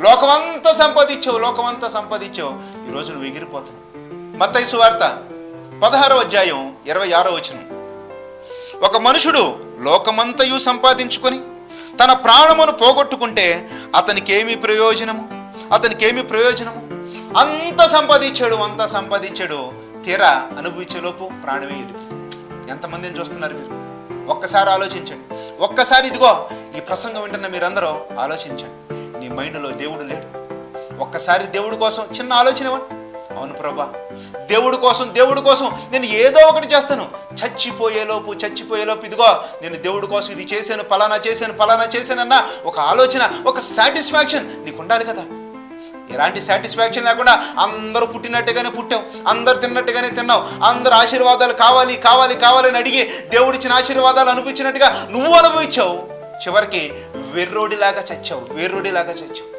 లోకమంతా సంపాదించావు లోకమంతా సంపాదించావు. ఈరోజు నువ్వు ఎగిరిపోతున్నావు. మత్తయి సువార్త పదహారో అధ్యాయం ఇరవై ఆరో వచనం. ఒక మనుషుడు లోకమంతయు సంపాదించుకొని తన ప్రాణమును పోగొట్టుకుంటే అతనికి ఏమి ప్రయోజనము? అతనికి ఏమి ప్రయోజనము? అంత సంపాదించాడు అంత సంపాదించాడు. తీరా అనుభవించేలోపు ప్రాణమే ఎంతమందిని చూస్తున్నారు మీరు? ఒక్కసారి ఆలోచించండి. ఒక్కసారి ఇదిగో ఈ ప్రసంగం వింటున్న మీరందరూ ఆలోచించండి. నీ మైండ్లో దేవుడు లేడు. ఒక్కసారి దేవుడి కోసం చిన్న ఆలోచన ఇవ్వండి. అవును ప్రభా దేవుడి కోసం దేవుడి కోసం నేను ఏదో ఒకటి చేస్తాను. చచ్చిపోయేలోపు చచ్చిపోయేలోపు ఇదిగో నేను దేవుడి కోసం ఇది చేశాను పలానా చేశాను పలానా చేశానన్న ఒక ఆలోచన ఒక సాటిస్ఫాక్షన్ నీకు ఉండాలి కదా. ఎలాంటి సాటిస్ఫాక్షన్ లేకుండా అందరూ పుట్టినట్టుగానే పుట్టావు అందరు తిన్నట్టుగానే తిన్నావు అందరు ఆశీర్వాదాలు కావాలి కావాలి కావాలని అడిగి దేవుడిచ్చిన ఆశీర్వాదాలు అనిపించినట్టుగా నువ్వు అనుభవించావు. చివరికి వెర్రోడిలాగా చచ్చావు వెర్రోడిలాగా చచ్చావు.